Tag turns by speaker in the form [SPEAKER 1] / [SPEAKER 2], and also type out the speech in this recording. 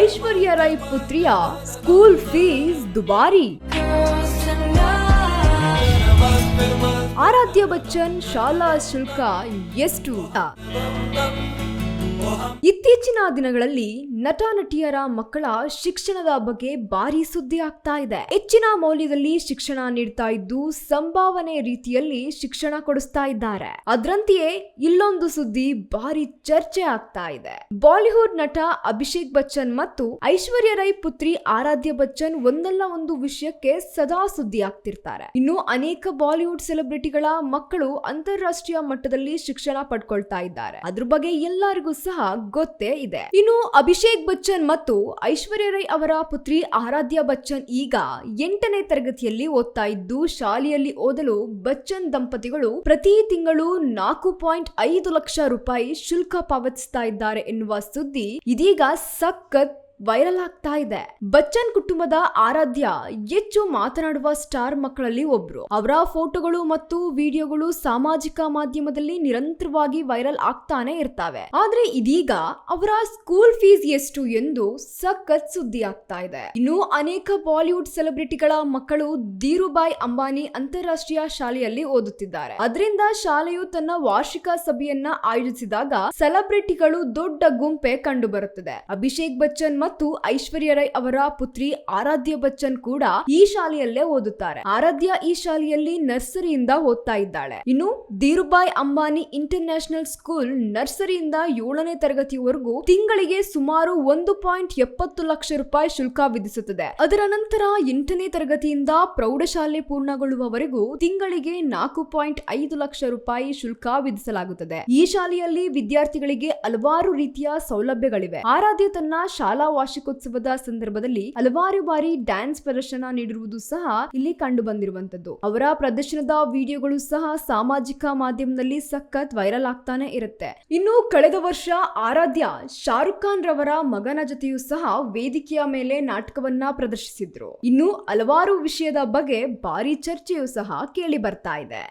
[SPEAKER 1] ಐಶ್ವರ್ಯ ರೈ ಪುತ್ರಿಯ school fees ದುಬಾರಿ ಆರಾಧ್ಯ ಬಚ್ಚನ್ ಶಾಲಾ ಶುಲ್ಕ ಎಷ್ಟು ಇತ್ತೀಚಿನ ದಿನಗಳಲ್ಲಿ ನಟ, ನಟಿಯರ ಮಕ್ಕಳ ಶಿಕ್ಷಣದ ಬಗ್ಗೆ ಭಾರಿ ಸುದ್ದಿ ಆಗ್ತಾ ಇದೆ. ಹೆಚ್ಚಿನ ಮೌಲ್ಯದಲ್ಲಿ ಶಿಕ್ಷಣ ನೀಡ್ತಾ ಇದ್ದು ಸಂಭಾವನೆ ರೀತಿಯಲ್ಲಿ ಶಿಕ್ಷಣ ಕೊಡಿಸ್ತಾ ಇದ್ದಾರೆ. ಅದರಂತೆಯೇ ಇಲ್ಲೊಂದು ಸುದ್ದಿ ಭಾರಿ ಚರ್ಚೆ ಆಗ್ತಾ ಇದೆ. ಬಾಲಿವುಡ್ ನಟ ಅಭಿಷೇಕ್ ಬಚ್ಚನ್ ಮತ್ತು ಐಶ್ವರ್ಯ ರೈ ಪುತ್ರಿ ಆರಾಧ್ಯ ಬಚ್ಚನ್ ಒಂದಲ್ಲ ಒಂದು ವಿಷಯಕ್ಕೆ ಸದಾ ಸುದ್ದಿ ಆಗ್ತಿರ್ತಾರೆ. ಇನ್ನು ಅನೇಕ ಬಾಲಿವುಡ್ ಸೆಲೆಬ್ರಿಟಿಗಳ ಮಕ್ಕಳು ಅಂತಾರಾಷ್ಟ್ರೀಯ ಮಟ್ಟದಲ್ಲಿ ಶಿಕ್ಷಣ ಪಡ್ಕೊಳ್ತಾ ಇದ್ದಾರೆ. ಅದ್ರ ಬಗ್ಗೆ ಎಲ್ಲರಿಗೂ ಸಹ ಗೊತ್ತೇ. ಇದೆ. ಇನ್ನು ಅಭಿಷೇಕ್ ಬಚ್ಚನ್ ಮತ್ತು ಐಶ್ವರ್ಯ ರೈ ಅವರ ಪುತ್ರಿ ಆರಾಧ್ಯ ಬಚ್ಚನ್ ಈಗ ಎಂಟನೇ ತರಗತಿಯಲ್ಲಿ ಓದ್ತಾ ಇದ್ದು, ಶಾಲೆಯಲ್ಲಿ ಓದಲು ಬಚ್ಚನ್ ದಂಪತಿಗಳು ಪ್ರತಿ ತಿಂಗಳು ನಾಲ್ಕು ಪಾಯಿಂಟ್ ಐದು ಲಕ್ಷ ರೂಪಾಯಿ ಶುಲ್ಕ ಪಾವತಿಸ್ತಾ ಇದ್ದಾರೆ ಎನ್ನುವ ಸುದ್ದಿ ಇದೀಗ ಸಖತ್ ವೈರಲ್ ಆಗ್ತಾ ಇದೆ. ಬಚ್ಚನ್ ಕುಟುಂಬದ ಆರಾಧ್ಯ ಹೆಚ್ಚು ಮಾತನಾಡುವ ಸ್ಟಾರ್ ಮಕ್ಕಳಲ್ಲಿ ಒಬ್ರು. ಅವರ ಫೋಟೋಗಳು ಮತ್ತು ವಿಡಿಯೋಗಳು ಸಾಮಾಜಿಕ ಮಾಧ್ಯಮದಲ್ಲಿ ನಿರಂತರವಾಗಿ ವೈರಲ್ ಆಗ್ತಾನೆ ಇರ್ತವೆ. ಆದ್ರೆ ಇದೀಗ ಅವರ ಸ್ಕೂಲ್ ಫೀಸ್ ಎಷ್ಟು ಎಂದು ಸಖತ್ ಸುದ್ದಿ ಆಗ್ತಾ ಇದೆ. ಇನ್ನು ಅನೇಕ ಬಾಲಿವುಡ್ ಸೆಲೆಬ್ರಿಟಿಗಳ ಮಕ್ಕಳು ಧೀರುಭಾಯ್ ಅಂಬಾನಿ ಅಂತಾರಾಷ್ಟ್ರೀಯ ಶಾಲೆಯಲ್ಲಿ ಓದುತ್ತಿದ್ದಾರೆ. ಅದರಿಂದ ಶಾಲೆಯು ತನ್ನ ವಾರ್ಷಿಕ ಸಭೆಯನ್ನ ಆಯೋಜಿಸಿದಾಗ ಸೆಲೆಬ್ರಿಟಿಗಳು ದೊಡ್ಡ ಗುಂಪೆ ಕಂಡು ಬರುತ್ತದೆ ಅಭಿಷೇಕ್ ಬಚ್ಚನ್ ಮತ್ತು ಐಶ್ವರ್ಯ ರೈ ಅವರ ಪುತ್ರಿ ಆರಾಧ್ಯ ಬಚ್ಚನ್ ಕೂಡ ಈ ಶಾಲೆಯಲ್ಲೇ ಓದುತ್ತಾರೆ. ಆರಾಧ್ಯ ಈ ಶಾಲೆಯಲ್ಲಿ ನರ್ಸರಿಯಿಂದ ಓದ್ತಾ ಇದ್ದಾಳೆ. ಇನ್ನು Dhirubhai Ambani international school ನರ್ಸರಿಯಿಂದ ಏಳನೇ ತರಗತಿವರೆಗೂ ತಿಂಗಳಿಗೆ ಸುಮಾರು ಒಂದು ಪಾಯಿಂಟ್ ಎಪ್ಪತ್ತು ಲಕ್ಷ ರೂಪಾಯಿ ಶುಲ್ಕ ವಿಧಿಸುತ್ತದೆ. ಅದರ ನಂತರ ಎಂಟನೇ ತರಗತಿಯಿಂದ ಪ್ರೌಢಶಾಲೆ ಪೂರ್ಣಗೊಳ್ಳುವವರೆಗೂ ತಿಂಗಳಿಗೆ ನಾಲ್ಕು ಪಾಯಿಂಟ್ ಐದು ಲಕ್ಷ ರೂಪಾಯಿ ಶುಲ್ಕ ವಿಧಿಸಲಾಗುತ್ತದೆ. ಈ ಶಾಲೆಯಲ್ಲಿ ವಿದ್ಯಾರ್ಥಿಗಳಿಗೆ ಹಲವಾರು ರೀತಿಯ ಸೌಲಭ್ಯಗಳಿವೆ. ಆರಾಧ್ಯ ತನ್ನ ಶಾಲಾ ವಾರ್ಷಿಕೋತ್ಸವದ ಸಂದರ್ಭದಲ್ಲಿ ಹಲವಾರು ಬಾರಿ ಡ್ಯಾನ್ಸ್ ಪ್ರದರ್ಶನ ನೀಡಿರುವುದು ಸಹ ಇಲ್ಲಿ ಕಂಡು ಬಂದಿರುವಂತದ್ದು ಅವರ ಪ್ರದರ್ಶನದ ವಿಡಿಯೋಗಳು ಸಹ ಸಾಮಾಜಿಕ ಮಾಧ್ಯಮದಲ್ಲಿ ಸಖತ್ ವೈರಲ್ ಆಗ್ತಾನೆ ಇರುತ್ತೆ. ಇನ್ನು ಕಳೆದ ವರ್ಷ ಆರಾಧ್ಯ ಶಾರುಖ್ ಖಾನ್ ರವರ ಮಗನ ಜೊತೆಯೂ ಸಹ ವೇದಿಕೆಯ ಮೇಲೆ ನಾಟಕವನ್ನ ಪ್ರದರ್ಶಿಸಿದ್ರು. ಇನ್ನು ಹಲವಾರು ವಿಷಯದ ಬಗ್ಗೆ ಭಾರಿ ಚರ್ಚೆಯೂ ಸಹ ಕೇಳಿ ಬರ್ತಾ ಇದೆ.